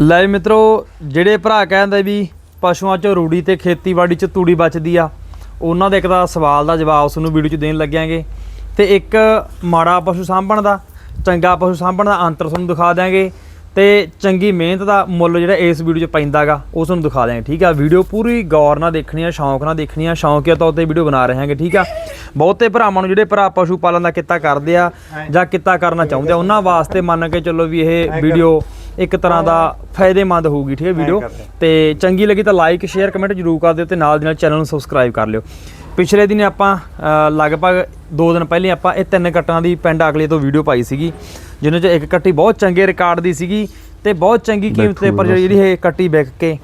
ਲੈ ਮਿੱਤਰੋ ਜਿਹੜੇ ਭਰਾ ਕਹਿੰਦੇ ਵੀ ਪਸ਼ੂਆਂ 'ਚ ਰੂੜੀ ਤੇ ਖੇਤੀਬਾੜੀ 'ਚ ਤੂੜੀ ਬਚਦੀ ਆ ਉਹਨਾਂ ਦੇ ਇੱਕ ਤਾਂ ਸਵਾਲ ਦਾ ਜਵਾਬ ਤੁਹਾਨੂੰ ਵੀਡੀਓ 'ਚ ਦੇਣ ਲੱਗਿਆਂਗੇ। ਤੇ ਇੱਕ ਮਾੜਾ ਪਸ਼ੂ ਸਾਂਭਣ ਦਾ ਚੰਗਾ ਪਸ਼ੂ ਸਾਂਭਣ ਦਾ ਅੰਤਰ ਤੁਹਾਨੂੰ ਦਿਖਾ ਦਿਆਂਗੇ। ਤੇ ਚੰਗੀ ਮਿਹਨਤ ਦਾ ਮੁੱਲ ਜਿਹੜਾ ਇਸ ਵੀਡੀਓ 'ਚ ਪੈਂਦਾਗਾ ਉਸ ਨੂੰ ਦਿਖਾ ਦਿਆਂਗੇ ਠੀਕ ਆ? ਵੀਡੀਓ ਪੂਰੀ ਗੌਰ ਨਾਲ ਦੇਖਣੀ ਆ ਸ਼ੌਂਕ ਨਾਲ ਦੇਖਣੀ ਆ ਸ਼ੌਂਕੀਆ ਤੌਰ ਤੇ ਵੀਡੀਓ ਬਣਾ ਰਹੇ ਹਾਂਗੇ ਠੀਕ ਆ? ਬਹੁਤੇ ਭਰਾਵਾਂ ਨੂੰ ਜਿਹੜੇ ਭਰਾ ਪਸ਼ੂ ਪਾਲਣ ਦਾ ਕਿੱਤਾ ਕਰਦੇ ਆ ਜਾਂ ਕਿੱਤਾ ਕਰਨਾ ਚਾਹੁੰਦੇ ਆ ਉਹਨਾਂ ਵਾਸਤੇ ਮੰਨ ਕੇ ਚੱਲੋ ਵੀ ਇਹ ਵੀਡੀਓ ਇੱਕ ਤਰ੍ਹਾਂ ਦਾ ਫਾਇਦੇਮੰਦ ਹੋਊਗੀ ਠੀਕ ਹੈ ਵੀਡੀਓ। ਤੇ ਚੰਗੀ ਲੱਗੀ ਤਾਂ ਲਾਈਕ ਸ਼ੇਅਰ ਕਮੈਂਟ ਜਰੂਰ ਕਰ ਦਿਓ ਤੇ ਨਾਲ ਦੀ ਨਾਲ ਚੈਨਲ ਨੂੰ ਸਬਸਕ੍ਰਾਈਬ ਕਰ ਲਿਓ। ਪਿਛਲੇ ਦਿਨ ਆਪਾਂ ਲਗਭਗ 2 ਦਿਨ ਪਹਿਲੇ ਆਪਾਂ ਇਹ ਤਿੰਨ ਕੱਟਾਂ ਦੀ ਪਿੰਡ ਅਗਲੇ ਤੋਂ ਵੀਡੀਓ ਪਾਈ ਸੀਗੀ ਜਿਹਨਾਂ 'ਚ ਇੱਕ ਕੱਟੀ ਬਹੁਤ ਚੰਗੇ ਰਿਕਾਰਡ ਦੀ ਸੀਗੀ ਤੇ ਬਹੁਤ ਚੰਗੀ ਕੀਮਤ ਤੇ ਪਰ ਜਿਹੜੀ ਇਹ ਕੱਟੀ ਵਿਕ ਕੇ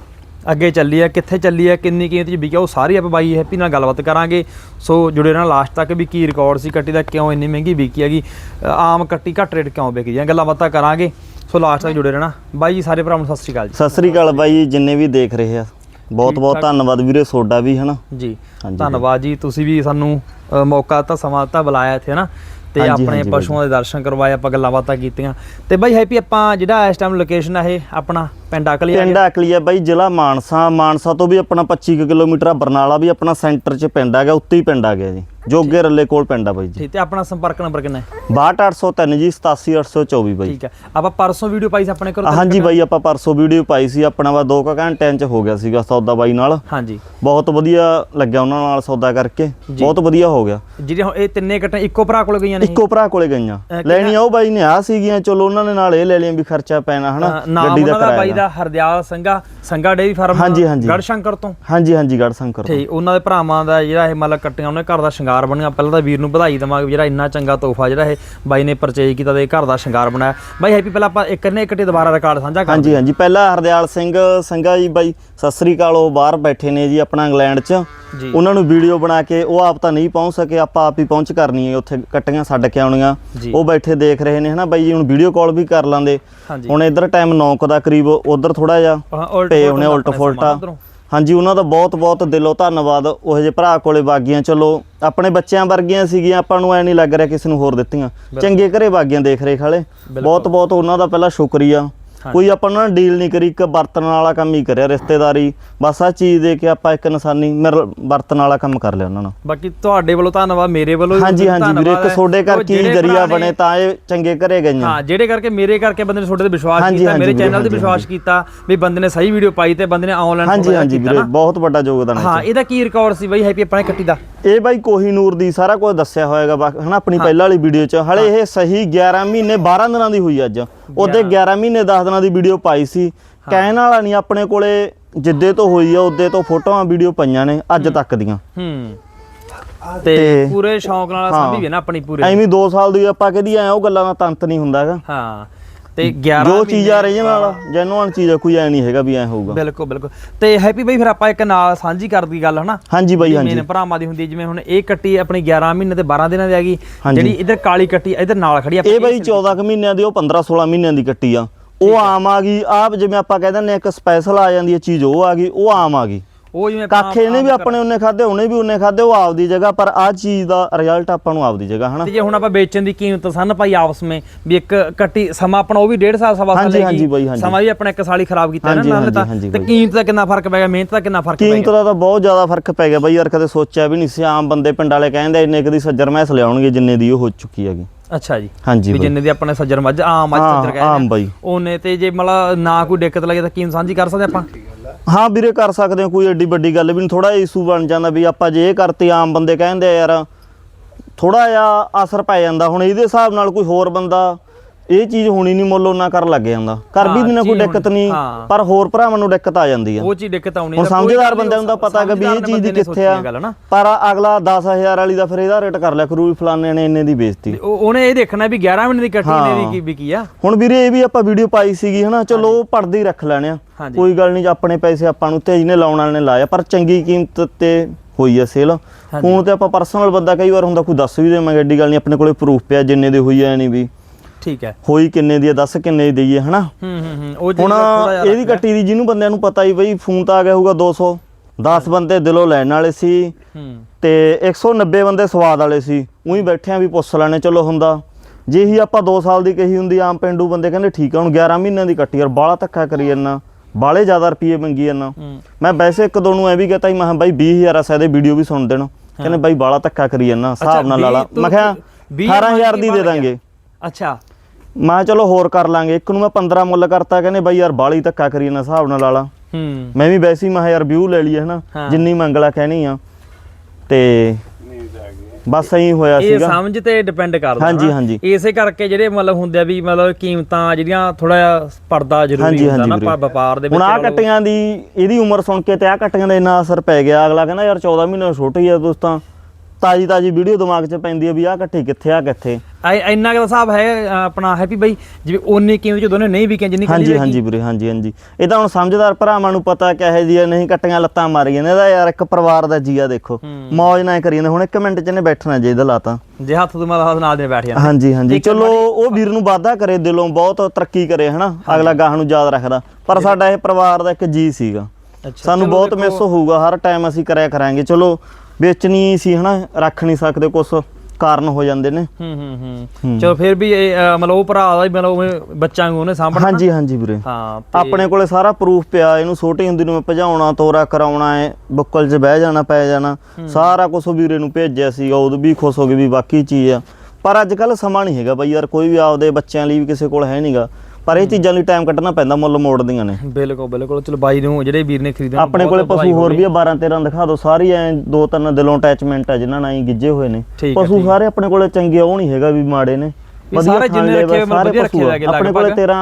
ਅੱਗੇ ਚੱਲੀ ਆ ਕਿੱਥੇ ਚੱਲੀ ਆ ਕਿੰਨੀ ਕੀਮਤ 'ਚ ਵਿਕੀ ਆ ਉਹ ਸਾਰੀ ਆਪਾਂ ਬਾਈ ਹੈਪੀ ਨਾਲ ਗੱਲਬਾਤ ਕਰਾਂਗੇ। ਸੋ ਜੁੜੇ ਰਹਿਣਾ ਲਾਸਟ ਤੱਕ ਵੀ ਕੀ ਰਿਕਾਰਡ ਸੀ ਕੱਟੀ ਦਾ ਕਿਉਂ ਇੰਨੀ ਮਹਿੰਗੀ ਵਿਕੀ ਹੈਗੀ ਆਮ ਕੱਟੀ ਘੱਟ ਰੇਟ ਕਿਉਂ ਵਿਕਦੀ ਆ ਗੱਲਾਂ ਬਾਤਾਂ ਕਰਾਂਗੇ। ਸੋ ਲਾਸਟ ਤੱਕ ਜੁੜੇ ਰਹਿਣਾ। ਬਾਈ ਜੀ ਸਾਰੇ ਭਰਾਵਾਂ ਨੂੰ ਸਤਿ ਸ਼੍ਰੀ ਅਕਾਲ ਸਤਿ ਸ੍ਰੀ ਅਕਾਲ ਬਾਈ ਜੀ, ਜਿੰਨੇ ਵੀ ਦੇਖ ਰਹੇ ਆ। ਬਹੁਤ ਬਹੁਤ ਧੰਨਵਾਦ ਵੀਰੇ ਸੋਡਾ ਵੀ ਹਨਾ? ਜੀ ਜੀ ਧੰਨਵਾਦ ਜੀ। ਤੁਸੀਂ ਵੀ ਸਾਨੂੰ ਅ, ਮੌਕਾ ਦਿੱਤਾ ਸਮਾਂ ਦਿੱਤਾ ਬੁਲਾਇਆ ਇੱਥੇ ਨਾ ਤੇ ਹਾਂਜੀ, ਆਪਣੇ ਹਾਂਜੀ ਬਾਈ ਪਸ਼ੂਆਂ ਦੇ ਦਰਸ਼ਨ ਕਰਵਾਏ ਆਪਾਂ ਗੱਲਾਂ ਬਾਤਾਂ ਕੀਤੀਆਂ। ਤੇ ਬਾਈ ਹੈਪੀ ਆਪਾਂ ਜਿਹੜਾ ਇਸ ਟਾਈਮ ਲੋਕੇਸ਼ਨ ਆ ਇਹ ਆਪਣਾ ਪਿੰਡ ਅਕਲੀ ਆ ਪਿੰਡ ਅਕਲੀਆ ਬਾਈ ਜ਼ਿਲ੍ਹਾ ਮਾਨਸਾ। ਮਾਨਸਾ ਤੋਂ ਵੀ ਆਪਣਾ 25 ਕੁ ਕਿਲੋਮੀਟਰ ਆ ਬਰਨਾਲਾ ਵੀ ਆਪਣਾ ਸੈਂਟਰ 'ਚ ਪਿੰਡ ਆ ਗਿਆ ਉੱਤੇ ਹੀ ਪਿੰਡ ਆ ਗਿਆ ਜੀ। ਜੋਗੇ ਰੱਲੇ ਕੋਲ ਪਿੰਡ ਆ ਬਾਈ ਜੀ। ਠੀਕ ਤੇ ਆਪਣਾ ਸੰਪਰਕ ਨੰਬਰ ਕਿੰਨਾ ਹੈ? 62803 ਜੀ 87824 ਬਾਈ। ਠੀਕ ਹੈ ਆਪਾਂ ਪਰਸੋਂ ਵੀਡੀਓ ਪਾਈ ਸੀ ਆਪਣੇ ਘਰੋਂ ਹਾਂਜੀ ਬਾਈ ਆਪਾਂ ਪਰਸੋਂ ਵੀਡੀਓ ਪਾਈ ਸੀ ਆਪਣਾ ਵਾ 2 ਘੰਟਿਆਂ 'ਚ ਹੋ ਗਿਆ ਸੀਗਾ ਸੌਦਾ ਬਾਈ ਨਾਲ। ਹਾਂਜੀ। ਬਹੁਤ ਵਧੀਆ ਲੱਗਿਆ ਉਹਨਾਂ ਨਾਲ ਸੌਦਾ ਕਰਕੇ। ਬਹੁਤ ਵਧੀਆ ਹੋ ਗਿਆ। ਜਿਹੜੇ ਇਹ ਤਿੰਨੇ ਕੱਟਾਂ ਇੱਕੋ ਭਰਾ ਕੋਲ ਗਈਆਂ ਨੇ? ਇੱਕੋ ਭਰਾ ਕੋਲੇ ਗਈਆਂ। ਲੈਣੀਆਂ ਉਹ ਬਾਈ ਨੇ ਆ ਸੀਗੀਆਂ ਚਲੋ ਉਹਨਾਂ ਨੇ ਨਾਲ ਇਹ ਲੈ ਲਈਆਂ ਵੀ ਖਰਚਾ ਪੈਣਾ ਹਨਾ। ਗੱਡੀ ਦਾ ਕਿਰਾਇਆ ਦਾ ਹਰਦਿਆਲ ਸੰਘਾ ਸੰਘਾ ਡੇਰੀ ਫਾਰਮ ਹਾਂਜੀ, ਹਾਂਜੀ। ਗੜਸ਼ੰਕਰ ਤੋਂ? ਹਾਂਜੀ ਹਾਂਜੀ ਗੜ ਸ਼ੰਕਰ ਤੋਂ। ਠੀਕ ਉਹਨਾਂ ਦੇ ਭਰਾਵਾਂ ਦਾ ਜਿਹੜਾ ਇਹ ਮਤਲਬ ਕੱਟੀਆਂ ਉਹਨੇ ਘਰ ਦਾ ਸ਼ਿੰਗਾਰ ਬਣਿਆ। ਪਹਿਲਾਂ ਤਾਂ ਵੀਰ ਨੂੰ ਵਧਾਈ ਦਵਾਂਗੇ ਵੀ ਜਿਹੜਾ ਇੰਨਾ ਚੰਗਾ ਤੋਹਫਾ ਜਿਹੜਾ ਇਹ ਬਾਈ ਨੇ ਪਰਚੇਜ ਕੀਤਾ ਤੇ ਘਰ ਦਾ ਸ਼ਿੰਗਾਰ ਬਣਾਇਆ। ਬਾਈ ਹੈਪੀ ਪਹਿਲਾਂ ਆਪਾਂ ਇੱਕ ਨੇ ਇਕੱਠੇ ਦੁਬਾਰਾ ਰਿਕਾਰਡ ਸਾਂਝਾ ਕਰ ਹਾਂਜੀ ਹਾਂਜੀ ਪਹਿਲਾਂ ਹਰਦਿਆਲ ਸਿੰਘ ਸੰਘਾ ਜੀ ਬਾਈ ਸਤਿ ਸ੍ਰੀ ਅਕਾਲ ਉਹ ਬਾਹਰ ਬੈਠੇ ਨੇ ਜੀ ਆਪਣਾ ਇੰਗਲੈਂਡ 'ਚ। ਜੀ। ਉਹਨਾਂ ਨੂੰ ਵੀਡੀਓ ਬਣਾ ਕੇ ਉਹ ਆਪ ਤਾਂ ਨਹੀਂ ਪਹੁੰਚ ਸਕੇ ਆਪਾਂ ਆਪ ਹੀ ਪਹੁੰਚ ਕਰਨੀ ਹੈ ਉੱਥੇ ਕੱਟੀਆਂ ਛੱਡ ਕੇ ਆਉਣੀਆਂ। ਜੀ। ਉਹ ਬੈਠੇ ਦੇਖ ਰਹੇ ਨੇ ਹਨਾ ਬਾਈ ਜੀ ਹੁਣ ਵੀਡੀਓ ਕਾਲ ਵੀ ਕਰ ਲਾਂਦੇ। ਹਾਂਜੀ। ਹੁਣ ਇੱਧਰ ਟਾਈਮ 9 ਦਾ ਕਰੀਬ ਉਧਰ ਥੋੜਾ ਜਿਹਾ ਫੁਲਟ ਉਹਨੇ ਉਲਟ ਫੁਲਟਾ। ਹਾਂਜੀ ਉਹਨਾਂ ਦਾ ਬਹੁਤ ਬਹੁਤ ਦਿਲੋਂ ਧੰਨਵਾਦ ਉਹ ਜਿਹੇ ਭਰਾ ਕੋਲੇ ਬਾਗੀਆਂ। ਚਲੋ ਆਪਣੇ ਬੱਚਿਆਂ ਵਰਗੀਆਂ ਸੀਗੀਆਂ ਆਪਾਂ ਨੂੰ ਐ ਨਹੀਂ ਲੱਗ ਰਿਹਾ ਕਿਸੇ ਨੂੰ ਹੋਰ ਦਿੱਤੀਆਂ। ਚੰਗੇ ਘਰੇ ਬਾਗੀਆਂ ਦੇਖ ਰਹੇ ਖਾਲੇ ਬਹੁਤ ਬਹੁਤ ਉਹਨਾਂ ਦਾ ਪਹਿਲਾਂ ਸ਼ੁਕਰੀਆ। ਕੋਈ ਆਪਾਂ ਉਹਨਾਂ ਨਾਲ ਡੀਲ ਨਹੀਂ ਕਰੀ ਇੱਕ ਵਰਤਣ ਵਾਲਾ ਕੰਮ ਹੀ ਕਰਿਆ ਰਿਸ਼ਤੇਦਾਰੀ। ਬਸ ਆ ਚੀਜ਼ ਦੇ ਕੇ ਆਪਾਂ ਇੱਕ ਇਨਸਾਨੀ ਮਿਲ ਵਰਤਣ ਵਾਲਾ ਕੰਮ ਕਰ ਲਿਆ ਉਹਨਾਂ ਨਾਲ। ਬਾਕੀ ਤੁਹਾਡੇ ਵੱਲੋਂ ਧੰਨਵਾਦ ਮੇਰੇ ਵੱਲੋਂ ਹਾਂਜੀ ਹਾਂਜੀ ਵੀਰੇ ਇੱਕ। ਤੁਹਾਡੇ ਕਰਕੇ ਹੀ ਜਰੀਆ ਬਣੇ ਤਾਂ ਇਹ ਚੰਗੇ ਘਰੇ ਗਈਆਂ। ਹਾਂ ਜਿਹੜੇ ਕਰਕੇ ਮੇਰੇ ਕਰਕੇ ਬੰਦੇ ਨੇ ਤੁਹਾਡੇ ਤੇ ਵਿਸ਼ਵਾਸ ਕੀਤਾ ਮੇਰੇ ਚੈਨਲ ਤੇ ਵਿਸ਼ਵਾਸ ਕੀਤਾ ਵੀ ਬੰਦੇ ਨੇ ਸਹੀ ਵੀਡੀਓ ਪਾਈ ਤੇ ਬੰਦੇ ਨੇ ਆਨਲਾਈਨ ਹਾਂਜੀ ਹਾਂਜੀ ਵੀਰੇ ਬਹੁਤ ਵੱਡਾ ਯੋਗਦਾਨ ਹੈ ਹਾਂ ਇਹਦਾ ਕੀ ਰਿਕਾਰਡ ਸੀ ਬਾਈ ਹੈਪੀ ਆਪਣੇ ਕੱਟੀ ਦਾ? ਇਹ ਬਾਈ ਕੋਹੀਨੂਰ ਦੀ ਸਾਰਾ ਕੁਝ ਦੱਸਿਆ ਹੋਏਗਾ ਹਨਾ ਆਪਣੀ ਪਹਿਲਾਂ ਵਾਲੀ ਵੀਡੀਓ 'ਚ। ਹਲੇ ਇਹ ਸਹੀ 11 ਮਹੀਨੇ 12 ਦਿਨਾਂ ਦੀ ਹੋਈ ਅੱਜ। ਉਹਦੇ 11 ਮਹੀਨੇ 10 ਦਿਨਾਂ ਦੀ ਵੀਡੀਓ ਪਾਈ ਸੀ। ਕਹਿਣ ਵਾਲਾ ਨਹੀਂ ਆਪਣੇ ਕੋਲੇ ਜਿੱਦੇ ਤੋਂ ਹੋਈ ਆ ਉਹਦੇ ਤੋਂ ਫੋਟੋਆਂ ਵੀਡੀਓ ਪਈਆਂ ਨੇ ਅੱਜ ਤੱਕ ਦੀਆਂ। ਹੂੰ। ਤੇ ਪੂਰੇ ਸ਼ੌਂਕ ਨਾਲ ਸਾਂਭੀ ਵੀ ਨਾ ਆਪਣੀ ਪੂਰੇ। ਐਵੇਂ 2 ਸਾਲ ਦੀ ਆਪਾਂ ਕਹਦੀ ਐ ਉਹ ਗੱਲਾਂ ਦਾ ਤੰਤ ਨਹੀਂ ਹੁੰਦਾ ਹੈਗਾ। ਹਾਂ। ਤੇ 11 ਜੋ ਚੀਜ਼ ਆ ਰਹੀ ਨਾਲ ਜੈਨੂਅਨ ਚੀਜ਼ ਆ ਕੋਈ ਐ ਨਹੀਂ ਹੈਗਾ ਵੀ ਐ ਹੋਊਗਾ। ਬਿਲਕੁਲ ਬਿਲਕੁਲ। ਤੇ ਹੈਪੀ ਬਾਈ ਫਿਰ ਆਪਾਂ ਇੱਕ ਨਾਲ ਸਾਂਝੀ ਕਰਦੀ ਗੱਲ ਹਨਾ? ਹਾਂਜੀ ਬਾਈ ਹਾਂਜੀ। ਮੇਨ ਭਰਾਵਾਂ ਦੀ ਹੁੰਦੀ ਜਿਵੇਂ ਹੁਣ ਇਹ ਕੱਟੀ ਆਪਣੀ 11 ਮਹੀਨੇ ਤੇ 12 ਦਿਨਾਂ ਦੀ ਆ ਗਈ। ਜਿਹੜੀ ਇਧਰ ਕਾਲੀ ਕੱਟੀ ਇਧਰ ਨਾਲ ਖੜੀ ਆ ਇਹ ਬਾਈ 14 ਕੁ ਮਹੀਨਿਆਂ ਦੀ ਉਹ 15 16 ਮਹੀਨਿਆਂ ਦੀ ਕੱਟੀ ਆ। ਉਹ ਆਮ ਆ ਗਈ। ਆਪ ਜਿਵੇਂ ਆਪਾਂ ਕਹਿ ਦਿੰਦੇ ਹਾਂ ਇੱਕ ਸਪੈਸ਼ਲ ਆ ਜਾਂਦੀ ਹੈ ਚੀਜ਼ ਉਹ ਆ ਗਈ ਉਹ ਆਮ ਆ ਗਈ। ਉਹ ਜਿਵੇਂ ਕਾਖੇ ਨੇ ਵੀ ਆਪਣੇ ਉਹਨੇ ਖਾਦੇ ਉਹਨੇ ਵੀ ਉਹਨੇ ਖਾਦੇ ਉਹ ਆਪਦੀ ਜਗ੍ਹਾ ਪਰ ਆ ਚੀਜ਼ ਦਾ ਰਿਜ਼ਲਟ ਆਪਾਂ ਨੂੰ ਆਪਦੀ ਜਗ੍ਹਾ ਹਨਾ? ਤੇ ਜੇ ਹੁਣ ਆਪਾਂ ਵੇਚਣ ਦੀ ਕੀਮਤ ਸਨ ਭਾਈ ਆਪਸ ਵਿੱਚ ਵੀ ਇੱਕ ਕੱਟੀ ਸਮਾਂ ਆਪਣਾ ਉਹ ਵੀ 1.5 ਸਾਲ ਸਵਾ ਸਾਲ ਹਾਂਜੀ, ਲੱਗੀ ਹਾਂਜੀ ਬਾਈ, ਹਾਂਜੀ। ਸਮਾਂ ਵੀ ਆਪਣਾ ਇੱਕ ਸਾਲ ਹੀ ਖਰਾਬ ਕੀਤਾ ਨਾ ਨਾਲ ਤਾਂ ਤੇ। ਕੀਮਤ ਦਾ ਕਿੰਨਾ ਫ਼ਰਕ ਪੈ ਗਿਆ ਮਿਹਨਤ ਦਾ ਕਿੰਨਾ ਫ਼ਰਕ ਪੈ ਕੀਮਤ ਗਿਆ? ਦਾ ਤਾਂ ਬਹੁਤ ਜ਼ਿਆਦਾ ਫ਼ਰਕ ਪੈ ਗਿਆ ਬਾਈ ਯਾਰ ਕਦੇ ਸੋਚਿਆ ਵੀ ਨਹੀਂ ਸੀ ਆਮ ਬੰਦੇ ਪਿੰਡ ਵਾਲੇ ਕਹਿੰਦੇ ਇੰਨੇ ਕਦੀ ਸੱਜਰ ਮੈਸ ਲਿਆਉਣਗੇ ਜਿੰਨੇ ਦੀ ਉਹ ਹੋ ਚੁੱਕੀ ਹੈਗੀ। ਅੱਛਾ ਜੀ। ਹਾਂਜੀ ਵੀ ਜਿੰਨੇ ਦੀ ਆਪਣੇ ਸੱਜਰ ਮੱਝ ਆਮ ਹਾਂ, ਸੱਜਰ ਕਹਿੰਦੇ ਆਮ ਬਾਈ। ਉਹਨੇ ਤੇ ਜੇ ਮਤਲਬ ਨਾ ਕੋਈ ਦਿੱਕਤ ਲੱਗੇ ਤਾਂ ਕੀਮਤ ਸਾਂਝੀ ਕਰ ਸਕਦੇ ਆਪਾਂ? ਹਾਂ ਵੀਰੇ ਕਰ ਸਕਦੇ ਹੋ, ਕੋਈ ਐਡੀ ਵੱਡੀ ਗੱਲ ਵੀ ਨਹੀਂ ਥੋੜਾ ਇਸ਼ੂ ਬਣ ਜਾਂਦਾ ਵੀ ਆਪਾਂ ਜੇ ਇਹ ਕਰਤੇ, ਆਮ ਬੰਦੇ ਕਹਿੰਦੇ ਆ ਯਾਰ ਥੋੜਾ ਜਿਹਾ ਅਸਰ ਪੈ ਜਾਂਦਾ, ਹੁਣ ਇਹਦੇ ਹਿਸਾਬ ਨਾਲ ਕੋਈ ਹੋਰ ਬੰਦਾ ਇਹ ਚੀਜ਼ ਹੋਣੀ ਨਹੀਂ ਮੁੱਲ ਉਹਨਾਂ ਕਰ ਲੱਗ ਜਾਂਦਾ। ਕਰ ਵੀ ਦਿਨਾ ਕੋਈ ਦਿੱਕਤ ਨਹੀਂ। ਪਰ ਹੋਰ ਭਰਾਵਾਂ ਨੂੰ ਦਿੱਕਤ ਆ ਜਾਂਦੀ ਆ। ਉਹ ਚੀਜ਼ ਦਿੱਕਤ ਆਉਣੀ ਹੁਣ ਤਾਂ ਕੋਈ ਸਮਝਦਾਰ ਨੀ, ਨੂੰ ਤਾਂ ਪਤਾ ਕਿ ਵੀ ਇਹ ਚੀਜ਼ ਦੀ ਬੰਦੇ ਨੇ ਕਿੱਥੇ ਆ। ਨਾ। ਪਰ ਅਗਲਾ 10000 ਵਾਲੀ ਦਾ ਫਿਰ ਇਹਦਾ ਰੇਟ ਕਰ ਲਿਆ ਕਰੂ ਵੀ ਫਲਾਣੇ ਨੇ ਇੰਨੇ ਦੀ ਵੇਚਤੀ ਤੇ ਉਹ- ਉਹਨੇ ਇਹ ਦੇਖਣਾ ਵੀ 11 ਮਿੰਟ ਦੀ ਕੱਟੀ ਨੇ ਦੀ ਕੀ ਵਿਕੀ ਆ। ਹੁਣ ਵੀਰੇ ਇਹ ਵੀ ਆਪਾਂ ਵੀਡੀਓ ਪਾਈ ਸੀਗੀ ਹਨਾ ਚਲੋ ਉਹ ਪੜਦੇ ਹੀ ਰੱਖ ਲੈਣੇ ਆ। ਕੋਈ ਗੱਲ ਨਹੀਂ ਆਪਣੇ ਪੈਸੇ ਆਪਾਂ ਨੂੰ ਤੇਜ ਨੇ ਲਾਉਣ ਵਾਲੇ ਨੇ ਲਾਇਆ ਪਰ ਚੰਗੀ ਕੀਮਤ ਤੇ ਹੋਈ ਆ ਸੇਲ ਹੁਣ ਤੇ ਆਪਾਂ ਪਰਸਨਲ ਬੰਦਾ ਕਈ ਵਾਰ ਹੁੰਦਾ ਕੋਈ ਦੱਸ ਵੀ ਦੇਵਾਂਗੇ ਐਡੀ ਗੱਲ ਨਹੀਂ ਆਪਣੇ ਕੋਲੇ ਪ੍ਰੂਫ ਪਿਆ ਜਿੰਨੇ ਦੇ ਹੋਈ ਐ ਨਹੀਂ ਵੀ। ਠੀਕ ਹੈ। ਹੋਈ ਕਿੰਨੇ ਦੀ ਆ ਦੱਸ ਕਿੰਨੇ ਦੀ ਦਈਏ ਹਨਾ? ਹੂੰ ਹੂੰ ਹੂੰ। ਉਹ ਹੁਣ ਇਹਦੀ ਕੱਟੀ ਦੀ ਜਿਹਨੂੰ ਬੰਦਿਆਂ ਨੂੰ ਪਤਾ ਹੀ ਬਈ ਫੋਨ ਤਾਂ ਆ ਗਿਆ ਹੋਊਗਾ 200 10 ਬੰਦੇ ਦਿਲੋਂ ਲੈਣ ਵਾਲੇ ਸੀ ਹੂੰ। ਤੇ 190 ਬੰਦੇ ਸਵਾਦ ਵਾਲੇ ਸੀ। ਉਹੀ ਬੈਠਿਆਂ ਵੀ ਪੁੱਛ ਲੈਣੇ ਚਲੋ ਹੁੰਦਾ। ਜੇ ਹੀ ਆਪਾਂ 2 ਸਾਲ ਦੀ ਕਹੀ ਹੁੰਦੀ ਆਮ ਪਿੰਡੂ ਬੰਦੇ ਕਹਿੰਦੇ ਠੀਕ ਆ ਹੁਣ 11 ਮਹੀਨਿਆਂ ਦੀ ਕੱਟੀ ਯਾਰ ਬਾਲਾ ਧੱਕਾ ਕਰੀ ਜਾਂਦਾ। ਬਾਲੇ ਜ਼ਿਆਦਾ ਰੁਪਏ ਮੰਗੀ ਹੂੰ। ਮੈਂ ਵੈਸੇ ਇੱਕ ਦੋ ਨੂੰ ਐ ਵੀ ਕਹਤਾ ਸੀ ਮੈਂ ਬਾਈ 20000 ਆ ਸਾਦੇ ਵੀਡੀਓ ਵੀ ਸੁਣ ਦੇਣ। ਕਹਿੰਦੇ ਬਾਈ ਬਾਲਾ ਧੱਕਾ ਕਰੀ ਜਾਂਦਾ ਹਿਸਾਬ ਨਾਲ ਲਾ ਲਾ। ਵੀਹ ਤੂੰ- ਮੈਂ ਕਿਹਾ ਵੀਹ 18000 ਦੀ ਦੇ ਦਾਂਗੇ। ਅੱਛਾ। ਮੈਂ ਚਲੋ ਹੋਰ ਕਰ ਲਾਂਗੇ ਇੱਕ ਨੂੰ ਮੈਂ 15 ਮੁੱਲ ਕਰਤਾ ਕਹਿੰਦੇ ਬਾਈ ਯਾਰ ਬਾਲੀ ਧੱਕਾ ਕਰੀ ਜਾਂਦਾ ਹਿਸਾਬ ਨਾਲ ਲਾ ਲਾ ਹੂੰ ਮੈਂ ਵੀ ਵੈਸੇ ਮੈਂ ਯਾਰ ਵਿਊ ਲੈ ਲਈਏ ਹਨਾ। ਜਿੰਨੀ ਮੰਗਲਾ ਕਹਿਣੀ ਆ ਤੇ ਬਸ ਐਂ ਹੋਇਆ ਇਹ ਸੀਗਾ ਸਮਝ ਤੇ ਡਿਪੈਂਡ ਕਰਦਾ ਹਾਂਜੀ। ਹਾਂਜੀ। ਇਸੇ ਕਰਕੇ ਜਿਹੜੇ ਮਤਲਬ ਹੁੰਦੇ ਆ ਵੀ ਮਤਲਬ ਕੀਮਤਾਂ ਜਿਹੜੀਆਂ ਥੋੜਾ ਜਿਹਾ ਪਰਦਾ ਜ਼ਰੂਰੀ ਹੁੰਦਾ ਨਾ ਵਪਾਰ ਦੇ ਹੁਣ ਵਿੱਚ ਆ ਲਾ ਲਓ। ਕੱਟੀਆਂ ਦੀ ਇਹਦੀ ਉਮਰ ਸੁਣ ਕੇ ਤੇ ਆ ਕੱਟੀਆਂ ਦਾ ਇੰਨਾ ਅਸਰ ਪੈ ਗਿਆ ਅਗਲਾ ਕਹਿੰਦਾ ਯਾਰ 14 ਮਹੀਨੇ ਛੋਟੀ ਆ ਦੋਸਤਾਂ ਤਾਜੀ ਤਾਜੀ ਵੀਡੀਓ ਦਿਮਾਗ 'ਚ ਪੈਂਦੀ ਆ ਵੀ ਆ ਕੱਟੀ ਕਿੱਥੇ ਆ ਕਿੱਥੇ। ਐ- ਇੰਨਾ ਕੁ ਦਾ ਹਿਸਾਬ ਹੈ ਅ, ਆਪਣਾ ਹੈਪੀ ਬਾਈ ਜਿਵੇਂ ਓਨੀ ਕੀਮਤ ਚ ਦੋਨੇ ਨਹੀਂ ਵਿਕਿਆ ਜਿੰਨੀ ਹਾਂਜੀ ਕੱਲੀ ਹਾਂਜੀ ਵੀਰੇ ਹਾਂਜੀ ਹਾਂਜੀ। ਇਹ ਤਾਂ ਹੁਣ ਸਮਝਦਾਰ ਭਰਾਵਾਂ ਨੂੰ ਪਤਾ ਕਿਹੋ ਜੀ ਨਹੀਂ ਕੱਟੀਆਂ ਲੱਤਾਂ ਮਾਰੀ ਜਾਂਦੇ ਇਹਦਾ ਯਾਰ ਇੱਕ ਪਰਿਵਾਰ ਦਾ ਜੀਆ ਦੇਖੋ। ਮौज ਨਾਲ ਕਰੀ ਜਾਂਦੇ। ਹੁਣ ਇੱਕ ਮਿੰਟ 'ਚ ਇਹਨੇ ਬੈਠਣਾ ਜੇ ਇਹਦਾ ਲਾਤਾ। ਜੇ ਹੱਥ ਤੋਂ ਮਾਲਾ ਹੱਥ ਨਾਲ ਦੇ ਬੈਠ ਜਾਂਦੇ। ਹਾਂਜੀ ਹਾਂਜੀ। ਚਲੋ ਉਹ ਵੀਰ ਨੂੰ ਵਾਅਦਾ ਕਰੇ ਦਿਲੋਂ ਬਹੁਤ ਤਰੱਕੀ ਕਰੇ ਹਨਾ? ਅਗਲਾ ਗਾਹ ਨੂੰ ਯਾਦ ਰੱਖਦਾ। ਪਰ ਸਾਡਾ ਇਹ ਪਰਿਵਾਰ ਦਾ ਇੱਕ ਜੀ ਸੀਗਾ। ਅੱਛਾ ਸਾਨੂੰ ਬਹੁਤ ਮਿਸ ਹੋਊਗਾ। ਹਰ ਟਾਈਮ ਅਸੀਂ ਕਰਿਆ ਕਰਾਂਗੇ। ਚਲੋ ਵੇਚਣੀ ਸੀ ਹਨਾ ਰੱਖ ਨਹੀਂ ਸਕਦੇ ਕੁਝ ਕਾਰਨ ਹੋ ਜਾਂਦੇ ਨੇ। ਹੂੰ ਹੂੰ ਹੂੰ। ਚਲੋ ਫਿਰ ਵੀ ਇਹ ਅ, ਮਤਲਬ ਉਹ ਭਰਾ ਦਾ ਵੀ ਮਤਲਬ ਉਵੇਂ ਬੱਚਾ ਨੂੰ ਉਹਨੇ ਸਾਂਭਣਾ। ਹਾਂਜੀ ਹਾਂਜੀ ਵੀਰੇ। ਹਾਂ ਤੇ ਆਪਣੇ ਕੋਲੇ ਸਾਰਾ ਪ੍ਰੂਫ ਪਿਆ ਇਹਨੂੰ ਛੋਟੀ ਹੁੰਦੀ ਨੂੰ ਮੈਂ ਭਜਾਉਣਾ ਤੋਰਾ ਕਰਾਉਣਾ ਹੈ ਬੁੱਕਲ 'ਚ ਬਹਿ ਜਾਣਾ ਪੈ ਜਾਣਾ। ਸਾਰਾ ਕੁਝ ਵੀਰੇ ਨੂੰ ਭੇਜਿਆ ਸੀ ਉਦੋਂ ਵੀ ਖੁਸ਼ ਹੋ ਗਏ ਵੀ ਵਾਕਈ ਚੀਜ਼ ਆ। ਪਰ ਅੱਜ ਕੱਲ ਸਮਾਂ ਨਹੀਂ ਹੈਗਾ ਬਈ ਯਾਰ ਕੋਈ ਵੀ ਆਪਦੇ ਬੱਚਿਆਂ ਲਈ ਵੀ ਕਿਸੇ ਕੋਲ ਹੈ ਨਹੀਂਗਾ ਪਰ ਇਹ ਚੀਜ਼ਾਂ ਲਈ ਟਾਈਮ ਕੱਢਣਾ ਪੈਂਦਾ ਮੁੱਲ ਮੋੜਦੀਆਂ ਨੇ। ਬਿਲਕੁਲ ਬਿਲਕੁਲ। ਚਲੋ ਬਾਈ ਨੂੰ ਜਿਹੜੇ ਵੀਰ ਨੇ ਖਰੀਦਣਾ ਆਪਣੇ ਕੋਲੇ ਪਸ਼ੂ ਹੋਰ ਵੀ ਆ 12 13 ਦਿਖਾ ਦਿਓ ਸਾਰੀ ਐ ਦੋ ਤਿੰਨ ਦਿਲੋਂ ਅਟੈਚਮੈਂਟ ਆ ਜਿਨ੍ਹਾਂ ਨਾਲ ਹੀ ਗਿੱਜੇ ਹੋਏ ਨੇ। ਪਸ਼ੂ ਸਾਰੇ ਆਪਣੇ ਕੋਲੇ ਚੰਗੇ ਉਹ ਨਹੀਂ ਹੈਗਾ ਵੀ ਮਾੜੇ ਨੇ। ਸਾਰੇ ਜਿੰਨੇ ਰੱਖੇ ਸਾਰੇ ਵਧੀਆ ਰੱਖੇ ਹੈਗੇ ਆਪਣੇ ਕੋਲੇ ਲਗਭਗ। 13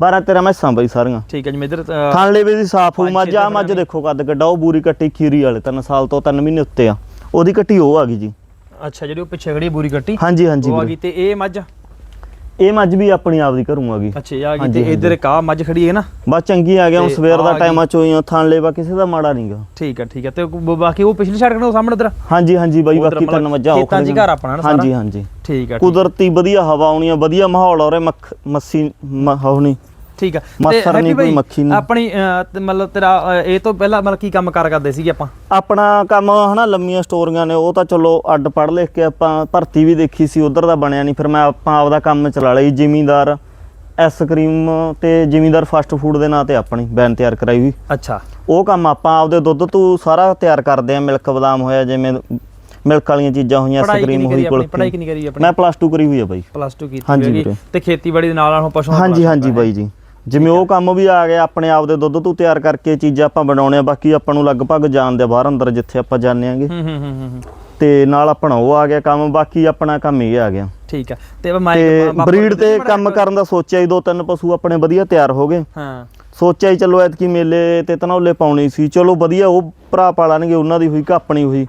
12 13 ਮੈਸਾਂ ਬਈ ਸਾਰੀਆਂ। ਠੀਕ ਹੈ ਜੀ ਮੇਦਰ ਥਣ ਲੇਵੇ ਦੀ ਸਾਫ਼ ਹੋ ਮੱਝ ਆ ਮੱਝ ਦੇਖੋ ਕੱਦ ਕੱਡਾ ਉਹ ਬੂਰੀ ਕੱਟੀ ਖੀਰੀ ਵਾਲੇ ਤਿੰਨ ਸਾਲ ਤੋਂ ਤਿੰਨ ਮਹੀਨੇ ਉੱਤੇ ਆ। ਉਹਦੀ ਕੱਟੀ ਉਹ ਆ ਗਈ ਜੀ। ਅੱਛਾ ਜਿਹੜੀ ਉਹ ਪਿੱਛੇ ਖੜੀ ਬੂਰੀ ਕੱਟੀ? ਹਾਂਜੀ ਹਾਂਜੀ ਉਹ ਆ। ਗਈ ਤੇ ਇਹ ਮੱਝ? ਇਹ ਮੱਝ ਵੀ ਆਪਣੀ ਆਪ ਦੀ ਘਰੋਂ ਆ ਗਈ। ਅੱਛਾ ਇਹ ਆ ਗਈ ਹਾਂਜੀ, ਤੇ ਇਧਰ ਇੱਕ ਆ ਮੱਝ ਖੜੀ ਹੈ ਨਾ? ਬਸ ਚੰਗੀ ਆ ਗਿਆ ਹੁਣ ਸਵੇਰ ਦਾ ਆ ਟਾਈਮ ਆ ਚੋਈਆਂ ਥਣ ਲੇਵਾ ਕਿਸੇ ਦਾ ਮਾੜਾ ਨਹੀਂਗਾ ਠੀਕ ਹੈ ਠੀਕ ਹੈ ਤੇ ਬਾਕੀ ਉਹ ਪਿਛਲੀ ਸਾਈਡ ਕਿਹਨੂੰ ਸਾਹਮਣੇ ਉਧਰ? ਹਾਂਜੀ ਹਾਂਜੀ ਬਾਈ ਬਾਕੀ ਤਿੰਨ ਮੱਝਾਂ ਉਹ ਹੀ ਖੜੀਆਂ। ਘਰ ਆਪਣਾ ਨਾ ਹਾਂਜੀ ਸਾਰਾ? ਹਾਂਜੀ ਠੀਕ ਹੈ ਠੀਕ- ਕੁਦਰਤੀ ਵਧੀਆ ਹਵਾ ਆਉਣੀ ਆ ਵਧੀਆ ਮਾਹੌਲ ਆ ਮੱਖ ਮੱਸੀ ਮ- ਹੋਣੀ ਠੀਕ ਤੇ ਮੱਛਰ ਨਹੀਂ, ਕੋਈ ਮੱਖੀ ਨਹੀਂ। ਆਪਣੀ ਮਤਲਬ ਤੇਰਾ ਇਹ ਤੋਂ ਪਹਿਲਾਂ ਮਤਲਬ ਕੀ ਕੰਮ ਕਾਰ ਕਰਦੇ ਸੀਗੇ ਆਪਾਂ? ਆਪਣਾ ਕੰਮ ਹਨਾ ਲੰਮੀਆਂ ਸਟੋਰੀਆਂ ਨੇ ਉਹ ਤਾਂ ਚਲੋ ਅੱਡ ਪੜ੍ਹ ਲਿਖ ਕੇ ਆਪਾਂ ਭਰਤੀ ਵੀ ਦੇਖੀ ਸੀ ਉਧਰ ਦਾ ਬਣਿਆ ਨਹੀਂ ਫਿਰ ਮੈਂ ਆਪਾਂ ਆਪਦਾ ਕੰਮ ਚਲਾ ਲਈ ਜ਼ਿਮੀਂਦਾਰ ਆਈਸਕ੍ਰੀਮ ਤੇ ਜ਼ਿਮੀਂਦਾਰ ਫਾਸਟ ਫੂਡ ਦੇ ਨਾਂ ਤੇ ਆਪਣੀ ਬੈਨ ਤਿਆਰ ਕਰਾਈ ਵੀ ਅੱਛਾ। ਉਹ ਕੰਮ ਆਪਾਂ ਆਪਦੇ ਦੁੱਧ ਤੋਂ ਸਾਰਾ ਤਿਆਰ ਕਰਦੇ ਆ ਮਿਲਕ ਬਦਾਮ ਹੋਇਆ ਜਿਵੇਂ ਮਿਲਕ ਵਾਲੀਆਂ ਚੀਜ਼ਾਂ ਹੋਈਆਂ ਆਈਸਕ੍ਰੀਮ ਹੋਈ ਕੁਲਫੀ। ਪੜ੍ਹਾਈ ਕਿੰਨੀ ਕਰੀ ਆਪਣੀ? ਮੈਂ ਪਲੱਸ 2 ਕਰੀ ਹੋਈ ਆ ਬਾਈ। ਪਲੱਸ 2 ਕੀਤੀ ਹੋਈ। ਤੇ ਖੇਤੀਬਾੜੀ ਦੇ ਨਾਲ ਨਾਲ ਦਾ ਹਾਂਜੀ ਹਾਂਜੀ ਬਾਈ ਜੀ। ਜਿਵੇਂ ਉਹ ਕੰਮ ਵੀ ਆ ਗਿਆ ਆਪਣੇ ਆਪ ਦੇ ਦੁੱਧ ਤੋਂ ਤਿਆਰ ਕਰਕੇ ਚੀਜ਼ਾਂ ਆਪਾਂ ਬਣਾਉਣੇ ਆ ਬਾਕੀ ਆਪਾਂ ਨੂੰ ਲਗਭਗ ਜਾਣਦੇ ਆ ਬਾਹਰ ਅੰਦਰ ਜਿੱਥੇ ਆਪਾਂ ਜਾਂਦੇ ਆਂਗੇ। ਹੂੰ ਹੂੰ ਹੂੰ ਹੂੰ। ਤੇ ਨਾਲ ਆਪਣਾ ਉਹ ਆ ਗਿਆ ਕੰਮ ਬਾਕੀ ਆਪਣਾ ਕੰਮ ਇਹ ਆ ਗਿਆ। ਠੀਕ ਹੈ ਤੇ ਮੈਂ ਤੇ ਬਰੀਡ ਤੇ ਕੰਮ ਕਰਨ ਦਾ ਸੋਚਿਆ ਹੀ ਦੋ ਤਿੰਨ ਪਸ਼ੂ ਆਪਣੇ ਵਧੀਆ ਤਿਆਰ ਹੋ ਗਏ। ਹਾਂ। ਸੋਚਿਆ ਹੀ ਚਲੋ ਐਤਕੀ ਮੇਲੇ ਤੇ ਧਨੌਲੇ ਪਾਉਣੀ ਸੀ ਚਲੋ ਵਧੀਆ ਉਹ ਭਰਾ ਪਾਲਾਂਗੇ ਉਹਨਾਂ ਦੀ ਹੋਈ ਕਿ ਆਪਣੀ ਹੋਈ।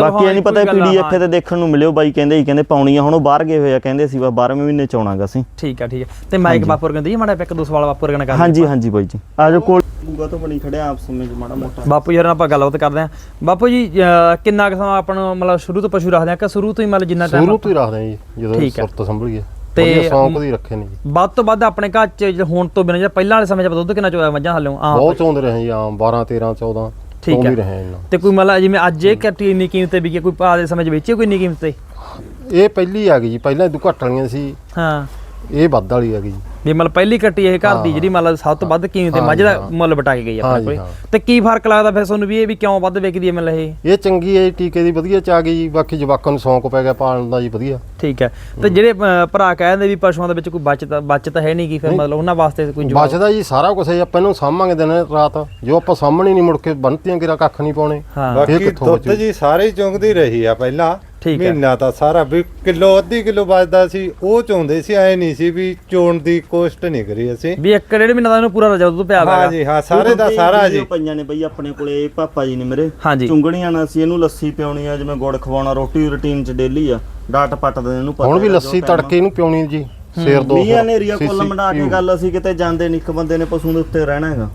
ਬਾਕੀ ਇਹ ਨਹੀਂ ਪਤਾ ਆ, ਪੀਡੀਐਫ। ਤੇ ਦੇਖਣ ਨੂੰ ਮਿਲਿਓ ਬਾਈ ਕਹਿੰਦੇ ਹੀ ਕਹਿੰਦੇ ਪਾਉਣੀ ਆ ਹੁਣ ਉਹ ਬਾਹਰ ਗਏ ਹੋਏ ਆ ਕਹਿੰਦੇ ਸੀ ਵਾ 12ਵੇਂ ਮਹੀਨੇ ਚ ਆਉਣਾਗਾ ਅਸੀਂ। ਠੀਕ ਹੈ ਠੀਕ ਹੈ ਤੇ ਮਾਈਕ ਬਾਪੂ ਕਹਿੰਦੇ ਜੀ ਮਾੜਾ ਇੱਕ ਦੋ ਸਵਾਲ ਬਾਪੂ ਵਰਗਾ ਕਰ ਹਾਂਜੀ ਹਾਂਜੀ ਬਾਈ ਜੀ ਆਜੋ ਕੋਲ। ਬੂਗਾ ਤੋਂ ਬਣੀ ਖੜਿਆ ਆਪਸ ਵਿੱਚ ਮਾੜਾ ਮੋਟਾ। ਬਾਪੂ ਯਾਰ ਆਪਾਂ ਗੱਲਬਾਤ ਕਰਦੇ ਆਂ ਬਾਪੂ ਜੀ ਕਿੰਨਾ ਕੁ ਸਮਾਂ ਆਪਾਂ ਨੂੰ ਮਤਲਬ ਸ਼ੁਰੂ ਤੋਂ ਪਸ਼ੂ ਰੱਖਦੇ ਆਂ ਕਿ ਸ਼ੁਰੂ ਤੋਂ ਹੀ ਮਤਲਬ ਜਿੰਨਾ ਸ਼ੁਰੂ ਟਾਈਮ ਤੋਂ ਹੀ ਰੱਖਦੇ ਆ ਜੀ ਜਦੋਂ। ਸੁਰਤ ਸੰਭਲੀਏ ਤੇ ਤੇ ਸ਼ੌਂਕ ਦੀ ਰੱਖੇ ਨੇ ਜੀ। ਵੱਧ ਤੋਂ ਵੱਧ ਆਪਣੇ ਘਰ ਚ ਹੁਣ ਤੋਂ ਬਿਨਾਂ ਜਿਹੜਾ ਪਹਿਲਾਂ ਵਾਲੇ ਸਮੇਂ ਚ ਆਪਾਂ ਦੁੱਧ ਕਿੰਨਾ ਚੋਇਆ ਮੱਝਾਂ ਹੱਲੋਂ ਆ ਬਹੁਤ ਚੋਂਦੇ ਰਹੇ ਜੀ ਆਮ 12 13 14 ਠੀਕ ਹੈ। ਰਹੇ ਇਹਨਾਂ ਤੇ ਕੋਈ ਮਤਲਬ ਜਿਵੇਂ ਅੱਜ ਇਹ ਕੱਟੀ ਇੰਨੀ ਕੀਮਤ ਤੇ ਵਿਕੀ ਕੋਈ ਭਾ ਦੇ ਸਮੇਂ ਚ ਵੇਚੀ ਕੋਈ ਇੰਨੀ ਕੀਮਤ ਤੇ? ਇਹ ਪਹਿਲੀ ਆ ਗਈ ਜੀ ਪਹਿਲਾਂ ਇਦੋਂ ਘੱਟ ਵਾਲੀਆਂ ਸੀ। ਹਾਂ। ਇਹ ਵੱਧ ਵਾਲੀ ਆ ਗਈ ਜੀ। ਵੀ ਮਤਲਬ ਪਹਿਲੀ ਕੱਟੀ ਇਹ ਘਰ ਦੀ ਜਿਹੜੀ ਮਤਲਬ ਸਭ ਤੋਂ ਵੱਧ ਕੀਮਤ ਤੇ ਮੱਝ ਦਾ। ਮੁੱਲ ਬਟਾ ਕੇ ਗਈ ਆਪਣੇ ਕੋਲੇ। ਤੇ ਕੀ ਫ਼ਰਕ ਲੱਗਦਾ ਫਿਰ ਤੁਹਾਨੂੰ ਵੀ ਇਹ ਵੀ ਕਿਉਂ ਵੱਧ ਵਿਕਦੀ ਹੈ ਮਤਲਬ ਇਹ? ਇਹ ਚੰਗੀ ਹੈ ਟੀਕੇ ਦੀ ਵਧੀਆ ਚ ਆ ਗਈ ਜੀ ਬਾਕੀ ਜਵਾਕਾਂ ਨੂੰ ਸ਼ੌਂਕ ਪੈ ਗਿਆ ਪਾਲਣ ਦਾ ਜੀ ਵਧੀਆ। ਠੀਕ ਹੈ। ਤੇ ਜਿਹੜੇ ਭਰਾ ਕਹਿੰਦੇ ਵੀ ਪਸ਼ੂਆਂ ਦੇ ਵਿੱਚ ਕੋਈ ਬਚਤ ਬਚਤ ਹੈ ਨਹੀਂ ਕੀ ਫਿਰ ਮਤਲਬ ਉਹਨਾਂ ਵਾਸਤੇ ਕੋਈ ਜਵਾਬ? ਬਚਦਾ ਜੀ ਸਾਰਾ ਕੁਝ ਹੈ ਆਪਾਂ ਇਹਨੂੰ ਸਾਂਭਾਂਗੇ ਦਿਨ ਰਾਤ। ਜੋ ਆਪਾਂ ਸਾਂਭਣੀ ਨਹੀਂ ਮੁੜ ਕੇ ਬੰਨਤੀਆਂ ਕਿਰਾ ਕੱਖ ਨਹੀਂ ਪਾਉਣੇ। ਬਾਕੀ ਦੁੱਧ? ਜੀ ਸਾਰੇ ਚੁੰਗਦੀ ਰਹੀ ਆ ਪਹਿਲਾਂ। ਠੀਕ ਹੈ। ਮਹੀਨਾ ਤਾਂ ਸਾਰਾ ਵੀ ਕਿਲੋ ਅੱਧੀ ਕਿਲੋ ਬਚਦਾ ਸੀ ਉਹ ਚੋਂਦੇ ਸੀ ਐ ਨਹੀਂ ਸੀ ਵੀ ਚੋਣ ਦੀ ਕੋਸ਼ਟ ਨਹੀਂ ਕਰੀ ਅਸੀਂ। ਵੀ ਇੱਕ ਡੇਢ ਮਹੀਨਾ ਦਾ ਇਹਨੂੰ ਪੂਰਾ ਰਜਾ ਦੁੱਧ ਪਿਆ ਹਾਂ ਹੋਇਆ ਜੀ ਹਾਂ ਸਾਰੇ ਦਾ ਸਾਰਾ ਜੀ। ਪਈਆਂ ਨੇ ਬਈ ਆਪਣੇ ਕੋਲੇ ਪਾਪਾ ਜੀ ਨੇ ਮੇਰੇ। ਚੁੰਗਣੀਆਂ ਨਾਲ ਸੀ ਇਹਨੂੰ ਲੱਸੀ ਪਿਉਣੀ ਆ ਜਿਵੇਂ ਗੁੜ ਖਵਾਉਣਾ ਰੋਟੀ ਰੁਟੀਨ ਚ ਡੇਲੀ ਆ ਡਾਟ ਪੱਟਦੇ ਇਹਨੂੰ ਪਤਾ ਹੁਣ ਵੀ ਹੈਗਾ ਲੱਸੀ ਤੜਕੇ ਇਹਨੂੰ ਪਿਉਣੀ ਜੀ ਸੇਰ ਦੋ ਮੀਆਂ ਨੇਰੀਆ ਕੋਲ ਮੰਡਾ ਕੇ। ਗੱਲ ਅਸੀਂ ਕਿਤੇ ਜਾਂਦੇ ਨਹੀਂ ਇੱਕ ਬੰਦੇ ਨੇ ਪਸ਼ੂ ਦੇ ਉੱਤੇ ਰਹਿਣਾ ਹੈਗਾ।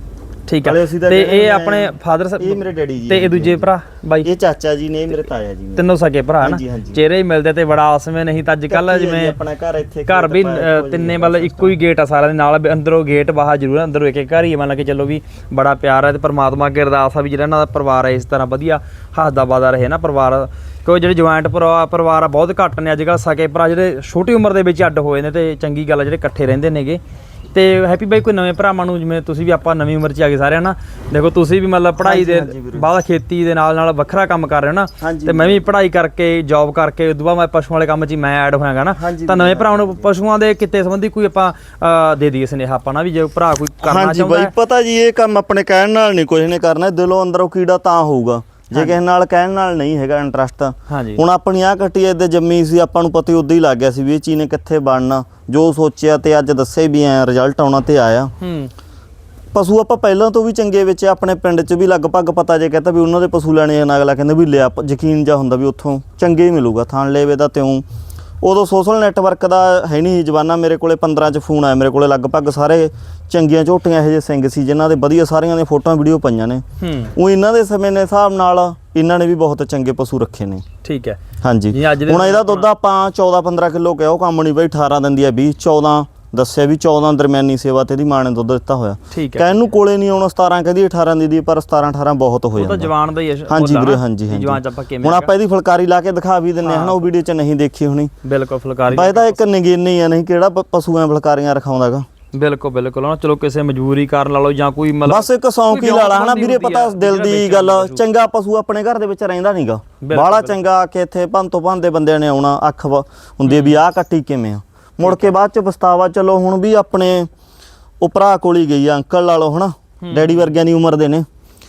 ਠੀਕ ਆ। ਤਾਂ ਇਹ ਆਪਣੇ ਫਾਦਰ ਇਹ ਮੇਰੇ ਡੈਡੀ ਜੀ ਤੇ ਇਹ ਦੂਜੇ ਭਰਾ ਬਾਈ? ਇਹ ਚਾਚਾ ਜੀ ਨੇ ਮੇਰੇ ਤਾਇਆ ਜੀ ਨੇ। ਤਿੰਨੋਂ ਸਕੇ ਭਰਾ ਨਾ। ਚਿਹਰੇ ਹੀ ਮਿਲਦੇ ਤੇ ਬੜਾ ਆਸਵੇਂ ਨਹੀਂ ਤਾਂ ਅੱਜ ਕੱਲ ਜਿਵੇਂ ਆਪਣਾ ਘਰ ਇੱਥੇ ਘਰ ਵੀ ਤਿੰਨੇ ਮਤਲਬ ਇੱਕੋ ਹੀ ਗੇਟ ਆ ਸਾਰਿਆਂ ਦੇ ਨਾਲ ਅੰਦਰੋਂ ਗੇਟ ਬਾਹਰ ਜ਼ਰੂਰ ਅੰਦਰੋਂ ਇੱਕ ਇੱਕ ਘਰ ਹੀ ਮੰਨ ਕੇ ਚੱਲੋ ਵੀ ਬੜਾ ਪਿਆਰ ਹੈ ਤੇ ਪਰਮਾਤਮਾ ਅੱਗੇ ਅਰਦਾਸ ਆ ਵੀ ਜਿਹੜਾ ਇਹਨਾਂ ਦਾ ਪਰਿਵਾਰ ਹੈ ਇਸ ਤਰ੍ਹਾਂ ਵਧੀਆ ਹੱਸਦਾ ਬਾਦਾ ਰਹੇ ਨਾ ਪਰਿਵਾਰ। ਕਿਉਂ ਜਿਹੜੇ ਜੁਆਇੰਟ ਪਰਿਵਾਰ ਆ ਬਹੁਤ ਘੱਟ ਨੇ ਅੱਜ ਕੱਲ ਸਕੇ ਭਰਾ ਜਿਹੜੇ ਛੋਟੀ ਉਮਰ ਦੇ ਵਿੱਚ ਅੱਡ ਹੋਏ ਨੇ ਤੇ ਚੰਗੀ ਗੱਲ ਜਿਹੜੇ ਇਕੱਠੇ ਰਹਿੰਦੇ ਨੇਗੇ। ਤੇ ਹੈਪੀ ਬਾਈ ਕੋਈ ਨਵੇਂ ਭਰਾਵਾਂ ਨੂੰ ਜਿਵੇਂ ਤੁਸੀਂ ਵੀ ਆਪਾਂ ਨਵੀਂ ਉਮਰ 'ਚ ਆ ਗਏ ਸਾਰੇ ਹਨਾ? ਦੇਖੋ ਤੁਸੀਂ ਵੀ ਮਤਲਬ ਪੜ੍ਹਾਈ ਦੇ ਹਾਂਜੀ। ਬਾਅਦ ਖੇਤੀ ਦੇ ਨਾਲ ਨਾਲ ਵੱਖਰਾ ਕੰਮ ਕਰ ਰਹੇ ਹੋ ਨਾ? ਹਾਂਜੀ ਤੇ ਮੈਂ ਵੀ ਪੜ੍ਹਾਈ ਕਰਕੇ ਜੌਬ ਕਰਕੇ ਉਦੋਂ ਬਾਅਦ ਮੈਂ ਪਸ਼ੂਆਂ ਵਾਲੇ ਕੰਮ 'ਚ ਮੈਂ ਐਡ ਹੋਇਆਗਾ ਨਾ ਹਾਂਜੀ ਤਾਂ ਨਵੇਂ ਭਰਾਵਾਂ ਨੂੰ ਪਸ਼ੂਆਂ ਦੇ ਕਿੱਤੇ ਸੰਬੰਧੀ ਕੋਈ ਆਪਾਂ ਦੇ ਦਈਏ ਸੁਨੇਹਾ ਆਪਾਂ ਨਾ ਵੀ ਜੇ ਭਰਾ ਕੋਈ ਕਰਨਾ ਹਾਂਜੀ ਚਾਹੁੰਦਾ ਬਾਈ ਹੈ। ਪਤਾ ਜੀ ਇਹ ਕੰਮ ਆਪਣੇ ਕਹਿਣ ਨਾਲ ਨਹੀਂ ਕੁਝ ਨੇ ਕਰਨਾ ਦਿਲੋਂ ਅੰਦਰੋਂ ਕੀੜਾ ਤਾਂ ਹੋਊਗਾ। ਜੇ ਕਿਸੇ ਨਾਲ ਕਹਿਣ ਨਾਲ ਨਹੀਂ ਹੈਗਾ ਇੰਟਰਸਟ ਹੁਣ ਆਪਣੀ ਆ ਕੱਟੀ ਇਹਦੇ ਜੰਮੀ ਸੀ ਆਪਾਂ ਨੂੰ ਪਤਾ ਹੀ ਉਦੋਂ ਹੀ ਲੱਗ ਗਿਆ ਸੀ ਵੀ ਇਹ ਚੀਜ਼ ਨੇ ਕਿੱਥੇ ਬਣਨਾ। ਜੋ ਸੋਚਿਆ ਤੇ ਅੱਜ ਦੱਸੇ ਵੀ ਐ ਰਿਜ਼ਲਟ ਆਉਣਾ ਤੇ ਆਇਆ। ਹੂੰ। ਪਸ਼ੂ ਆਪਾਂ ਪਹਿਲਾਂ ਤੋਂ ਵੀ ਚੰਗੇ ਵਿੱਚ ਆਪਣੇ ਪਿੰਡ 'ਚ ਵੀ ਲਗਭਗ ਪਤਾ ਜੇ ਕਹਤਾ ਵੀ ਉਹਨਾਂ ਦੇ ਪਸ਼ੂ ਲੈਣੇ ਅਗਲਾ ਕਹਿੰਦਾ ਵੀ ਲਿਆ ਯਕੀਨ ਜਾ ਹੁੰਦਾ ਵੀ ਉੱਥੋਂ ਚੰਗੇ ਹੀ ਮਿਲੂਗਾ ਥਾਣ ਲੇਵੇ ਦਾ ਤਿਉਂ। ਉਦੋਂ ਸੋਸ਼ਲ ਨੈਟਵਰਕ ਦਾ ਹੈ ਨਹੀਂ ਜਵਾਨਾ ਮੇਰੇ ਕੋਲੇ 15 ਚ ਫੋਨ ਆਇਆ ਮੇਰੇ ਕੋਲੇ ਲਗਭਗ ਸਾਰੇ ਚੰਗੀਆਂ ਝੋਟੀਆਂ ਇਹੋ ਜਿਹੇ ਸਿੰਘ ਸੀ ਜਿਨ੍ਹਾਂ ਦੇ ਵਧੀਆ ਸਾਰੀਆਂ ਦੀਆਂ ਫੋਟੋਆਂ ਵੀਡੀਓ ਪਈਆਂ ਨੇ। ਉਹ ਇਹਨਾਂ ਦੇ ਸਮੇਂ ਦੇ ਹਿਸਾਬ ਨਾਲ ਇਹਨਾਂ ਨੇ ਵੀ ਬਹੁਤ ਚੰਗੇ ਪਸ਼ੂ ਰੱਖੇ ਨੇ। ਠੀਕ ਹੈ। ਹਾਂਜੀ। ਹੁਣ ਇਹਦਾ ਦੁੱਧ ਆਪਾਂ 14 15 ਕਿਲੋ ਕਿਹਾ ਉਹ ਕੰਮ ਨਹੀਂ ਬਈ 18 ਦਿੰਦੀ ਹੈ 20 14 ਦੱਸਿਆ ਵੀ 14 ਦਰਮਿਆਨੀ ਸੇਵਾ ਤੇ ਇਹਦੀ ਮਾਂ ਨੇ ਦੁੱਧ ਦਿੱਤਾ ਹੋਇਆ। ਠੀਕ ਹੈ ਕਹਿਣ ਨੂੰ ਕੋਲੇ ਨਹੀਂ ਆਉਣਾ 17 ਕਹਿੰਦੀ 18 ਦੀ ਦੀ ਪਰ 17 18 ਬਹੁਤ ਹੋ ਉਹ ਤਾਂ ਜਾਂਦਾ। ਜਵਾਨ ਦਾ ਹੀ ਹਾਂਜੀ ਵੀਰੇ ਹਾਂਜੀ ਹਾਂਜੀ। ਜਵਾਨ ਚ ਆਪਾਂ ਕਿਵੇਂ ਹੁਣ ਆਪਾਂ ਇਹਦੀ ਫੁਲਕਾਰੀ ਲਾ ਕੇ ਦਿਖਾ ਵੀ ਦਿੰਨੇ ਹਨਾ ਉਹ ਵੀਡੀਓ 'ਚ ਨਹੀਂ ਦੇਖੀ ਹੋਣੀ। ਬਿਲਕੁਲ ਫੁਲਕਾਰੀ ਬਾਈ ਤਾਂ ਇੱਕ ਨਗੀਨੀ ਆ ਨਹੀਂ ਕਿਹੜਾ ਪਸ਼ੂਆਂ ਫੁਲਕਾਰੀਆਂ ਰਖਾਉਂਦਾਗਾ। ਬਿਲਕੁਲ ਬਿਲਕੁਲ ਨਾ ਚਲੋ ਕਿਸੇ ਮਜਬੂਰੀ ਕਾਰਨ ਲਾ ਲਓ ਜਾਂ ਕੋਈ ਮਤਲਬ ਬਸ ਇੱਕ ਸੌਂਕ ਹੀ ਲਾ ਲਾ ਹਨਾ ਵੀਰੇ ਪਤਾ ਦਿਲ ਦੀ ਗੱਲ। ਚੰਗਾ ਪਸ਼ੂ ਆਪਣੇ ਘਰ ਦੇ ਵਿੱਚ ਰਹਿੰਦਾ ਨਹੀਂਗਾ ਬਾਹਲਾ ਚੰਗਾ ਕਿ ਇੱਥੇ ਭੰਨ ਤੋਂ ਭੰਨ ਦੇ ਬੰਦਿਆਂ ਨੇ ਆਉਣਾ ਅੱਖ ਹੁੰਦੀ ਵੀ ਆਹ ਕੱਟੀ ਕਿਵੇਂ ਆ। ਮੁੜ ਕੇ ਬਾਅਦ ਚ ਪਛਤਾਵਾ ਚਲੋ ਹੁਣ ਵੀ ਆਪਣੇ ਉਹ ਭਰਾ ਕੋਲ ਹੀ ਗਈ ਆ ਅੰਕਲ ਲਾ ਲਓ ਹਨਾ ਡੈਡੀ ਵਰਗਿਆਂ ਦੀ ਉਮਰ ਦੇ ਨੇ।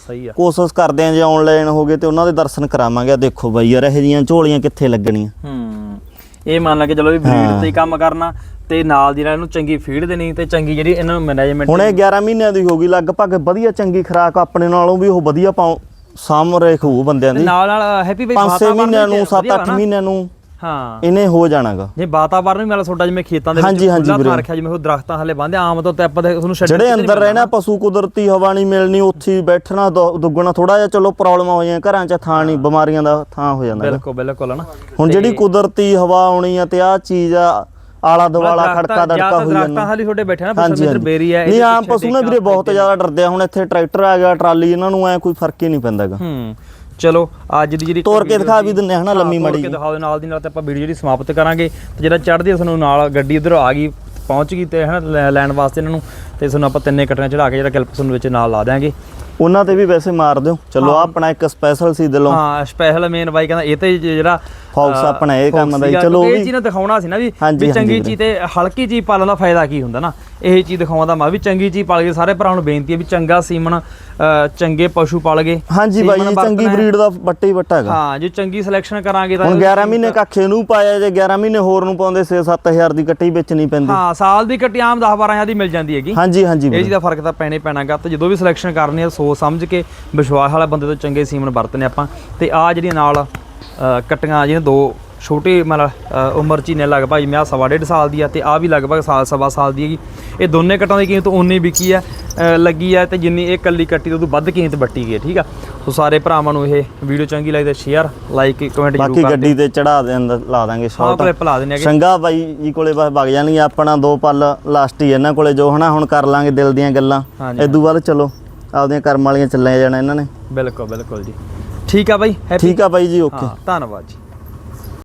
ਸਹੀ ਆ। ਕੋਸ਼ਿਸ਼ ਕਰਦੇ ਆ ਜੇ ਆਨਲਾਈਨ ਹੋ ਗਏ ਤੇ ਉਹਨਾਂ ਦੇ ਦਰਸ਼ਨ ਕਰਾਵਾਂਗੇ। ਦੇਖੋ ਬਾਈ ਯਾਰ ਇਹੋ ਜੀਆਂ ਝੋਲੀਆਂ ਕਿੱਥੇ ਲੱਗਣੀਆਂ? ਹੂੰ। ਇਹ ਮੰਨ ਲਾ ਕਿ ਚਲੋ ਵੀ ਬਰੀਡ ਤੇ ਹੀ ਕੰਮ ਕਰਨਾ ਤੇ ਨਾਲ ਦੀ ਨਾਲ ਇਹਨੂੰ ਚੰਗੀ ਫੀਡ ਦੇਣੀ ਤੇ ਚੰਗੀ ਜਿਹੜੀ ਇਹਨਾਂ ਨੂੰ ਮੈਨੇਜਮੈਂਟ ਹੁਣ ਇਹ 11 ਮਹੀਨਿਆਂ ਦੀ ਹੋ ਗਈ ਲਗਭਗ ਵਧੀਆ ਚੰਗੀ ਖੁਰਾਕ ਆਪਣੇ ਨਾਲੋਂ ਵੀ ਉਹ ਵਧੀਆ ਪਾਉ ਸਾਮ ਰੇਖ ਹੋਊ ਬੰਦਿਆਂ ਦੀ। ਨਾਲ ਨਾਲ ਹੈਪੀ ਬਈ 5-6 ਮਹੀਨਿਆਂ ਨੂੰ 7-8 ਮਹੀਨਿਆਂ ਨੂੰ ਹਾਂ। ਇਹਨੇ ਹੋ ਜਾਣਾਗਾ। ਜੇ ਵਾਤਾਵਰਨ ਵੀ ਮੇਰਾ ਤੁਹਾਡਾ ਜਿਵੇਂ ਖੇਤਾਂ ਦੇ ਹਾਂਜੀ, ਹਾਂਜੀ ਖੁੱਲ੍ਹਾ ਥਾਂ ਵੀਰੇ। ਰੱਖਿਆ ਜਿਵੇਂ ਉਹ ਦਰਖਤਾਂ ਥੱਲੇ ਬੰਦੇ ਆਮ ਤੌਰ ਤੇ ਆਪਾਂ ਤੇ ਤੁਹਾਨੂੰ ਛੱਡ ਜਿਹੜੇ ਅੰਦਰ ਰਹਿਣਾ ਪਸ਼ੂ ਕੁਦਰਤੀ ਹਵਾ ਨਹੀਂ ਮਿਲਣੀ ਉੱਥੇ ਬੈਠਣਾ ਦੁੱਗਣਾ ਥੋੜਾ ਜਿਹਾ ਚਲੋ ਪ੍ਰੋਬਲਮ ਹੋ ਜਾਂਦੀਆਂ ਘਰਾਂ 'ਚ ਥਾਂ ਨਹੀਂ ਬਿਮਾਰੀਆਂ ਦਾ ਥਾਂ ਹੋ ਜਾਂਦਾ। ਬਿਲਕੁਲ ਬਿਲਕੁਲ ਹਨਾ। ਹੁਣ ਜਿਹੜੀ ਕੁਦਰਤੀ ਹਵਾ ਆਉਣੀ ਆ ਤੇ ਆ ਚੀਜ਼ ਆ ਆਲਾ ਦਵਾਲਾ ਖੜਕਾ ਦੜਕਾ ਹੋਈ ਦਰਖਤਾਂ ਜਾਂਦਾ ਥੱਲੇ ਤੁਹਾਡੇ ਬੈਠੇ ਨਾ ਪਸ਼ੂ ਹਾਂਜੀ ਬੇਰੀ ਹੈ ਨਹੀਂ ਆਮ ਪਸ਼ੂ ਨਾ ਵੀਰੇ ਬਹੁਤ ਜ਼ਿਆਦਾ ਡਰਦੇ ਆ ਹੁਣ ਇੱਥੇ ਟਰੈਕਟਰ ਆ ਗਿਆ ਟਰਾਲੀ ਇਹਨਾਂ ਨੂੰ ਐ ਕੋਈ ਫ਼ਰਕ ਹੀ ਨਹੀਂ ਪੈਂਦਾਗਾ। ਹੂੰ। ਚਲੋ ਅੱਜ ਦੀ ਜਿਹੜੀ ਤੋਰ ਕੇ ਦਿਖਾ ਵੀ ਦਿੰਨੇ ਹਨਾ ਲੰਮੀ ਮੜੀ ਮੜੀ ਕੇ ਦਿਖਾਓ ਨਾਲ ਦੀ ਨਾਲ ਤੇ ਆਪਾਂ ਵੀਡੀਓ ਜਿਹੜੀ ਸਮਾਪਤ ਕਰਾਂਗੇ। ਤੇ ਜਿਹੜਾ ਚੜ੍ਹਦੀ ਤੁਹਾਨੂੰ ਨਾਲ ਗੱਡੀ ਉਧਰ ਆ ਗਈ ਪਹੁੰਚ ਗਈ ਤੇ ਹਨਾ ਲੈਣ ਵਾਸਤੇ ਇਹਨਾਂ ਨੂੰ। ਤੇ ਤੁਹਾਨੂੰ ਆਪਾਂ ਤਿੰਨੇ ਕੱਟਣਾ ਚੜਾ ਕੇ ਜਿਹੜਾ ਕੈਲਪਸ ਨੂੰ ਵਿੱਚ ਨਾਲ ਲਾ ਦਿਆਂਗੇ। ਉਹਨਾਂ ਤੇ ਵੀ ਵੈਸੇ ਮਾਰ ਦਿਓ। ਚਲੋ ਆਪਣਾ ਇੱਕ ਸਪੈਸ਼ਲ ਸੀ ਦਿਲੋਂ। ਹਾਂ ਸਪੈਸ਼ਲ ਮੇਨ ਬਾਈ ਕਹਿੰਦਾ ਇਹ ਤੇ ਜਿਹੜਾ ਅਹ, ਆਪਣਾ ਇਹ ਕੰਮ ਦਾ ਚਲੋ ਇਹ ਚੀਜ਼ ਨੂੰ ਦਿਖਾਉਣਾ ਸੀ ਨਾ ਵੀ ਵੀ ਚੰਗੀ ਚੀਜ਼ ਤੇ ਹਲਕੀ ਚੀਜ਼ ਪਾਲਣ ਦਾ ਫਾਇਦਾ ਕੀ ਹੁੰਦਾ ਨਾ ਇਹ ਚੀਜ਼ ਦਿਖਾਉਂਦਾ ਮੈਂ ਵੀ ਚੰਗੀ ਚੀਜ਼ ਪਾਲ ਕੇ ਸਾਰੇ ਭਰਾਵਾਂ ਨੂੰ ਬੇਨਤੀ ਹੈ ਵੀ ਚੰਗਾ ਸੀਮਨ ਚੰਗੇ ਪਸ਼ੂ ਪਾਲ ਗਏ ਹਾਂਜੀ ਬਾਈ ਜੀ ਚੰਗੀ। ਬਰੀਡ ਦਾ ਬੱਟਾ ਹੀ ਬੱਟਾ ਹੈਗਾ। ਹਾਂ ਜੇ ਚੰਗੀ ਸਿਲੈਕਸ਼ਨ ਕਰਾਂਗੇ ਤਾਂ ਹੁਣ ਇਹਦੇ 11 ਮਹੀਨੇ ਕੱਖੇ ਨੂੰ ਪਾਇਆ ਜੇ 11 ਮਹੀਨੇ ਹੋਰ ਨੂੰ ਪਾਉਂਦੇ 6-7000 ਦੀ ਕੱਟੀ ਵੇਚਣੀ ਪੈਂਦੀ। ਹਾਂ ਸਾਲ ਦੀ ਕੱਟੀ ਆਮ 10 12000 ਦੀ ਮਿਲ ਜਾਂਦੀ ਹੈਗੀ। ਹਾਂਜੀ ਹਾਂਜੀ ਇਹ। ਚੀਜ਼ ਦਾ ਫ਼ਰਕ ਤਾਂ ਪੈਣੇ ਪੈਣਾਗਾ ਤੇ ਜਦੋਂ ਵੀ ਸਿਲੈਕਸ਼ਨ ਕਰਨੀ ਹੈ ਸੋਚ ਸਮਝ ਕੇ ਵਿਸ਼ਵਾਸ ਵਾਲਾ ਬੰਦੇ ਤੋਂ ਚੰਗੇ ਸੀਮਨ ਵਰਤਨੇ ਆਪਾਂ। ਤੇ ਆ ਜਿਹੜੀਆਂ ਨਾਲ ਕੱਟੀਆਂ ਜਿਹੜੀਆਂ ਦੋ ਛੋਟੇ ਮਤਲਬ ਉਮਰ ਚ ਹੀ ਨੇ ਲਗਭਗ ਮੈਂ ਸਵਾ ਡੇਢ ਸਾਲ ਦੀ ਆ ਤੇ ਆ ਵੀ ਲਗਭਗ ਸਾਲ ਸਵਾ ਸਾਲ ਦੀ ਹੈਗੀ। ਇਹ ਦੋਨੇ ਕੱਟਾਂ ਦੀ ਕੀਮਤ ਉਨੀ ਵਿਕੀ ਆ ਲੱਗੀ ਆ ਤੇ ਜਿੰਨੀ ਇਹ ਕੱਲੀ ਕੱਟੀ ਤੋਂ ਵੱਧ ਕੀਮਤ ਵੱਟੀ ਗਈ ਹੈ ਠੀਕ ਆ? ਸੋ ਸਾਰੇ ਭਰਾਵਾਂ ਨੂੰ ਇਹ ਵੀਡੀਓ ਚੰਗੀ ਲੱਗਦੀ ਸ਼ੇਅਰ ਲਾਈਕ ਕਮੈਂਟ ਜ਼ਰੂਰ ਬਾਕੀ ਗੱਡੀ ਤੇ ਚੜਾ ਦੇ ਅੰਦਰ ਲਾ ਦਾਂਗੇ ਸ਼ਾਟ ਕਲਿੱਪ ਲਾ ਦਿੰਦੇ ਹੈਗੇ। ਸੰਗਾ ਬਾਈ ਜੀ ਕੋਲੇ ਬਸ ਵਗ ਜਾਣਗੇ ਆਪਣਾ ਦੋ ਪਲ ਲਾਸਟ ਹੀ ਇਹਨਾਂ ਕੋਲੇ ਜੋ ਹਨਾ ਹੁਣ ਕਰ ਲਾਂਗੇ ਦਿਲ ਦੀਆਂ ਗੱਲਾਂ। ਇਦੋਂ ਬਾਅਦ ਚਲੋ ਆਪਦੀਆਂ ਕਰਮ ਵਾਲੀਆਂ ਚੱਲੇ ਜਾਣਾ ਇਹਨਾਂ ਨੇ। ਬਿਲਕੁਲ ਬਿਲਕੁਲ ਜੀ। ਠੀਕ ਆ ਬਾਈ ਹੈਪੀ ਠੀਕ ਆ ਬਾਈ ਜੀ ਓਕੇ ਹਾਂ ਧੰਨਵਾਦ ਜੀ।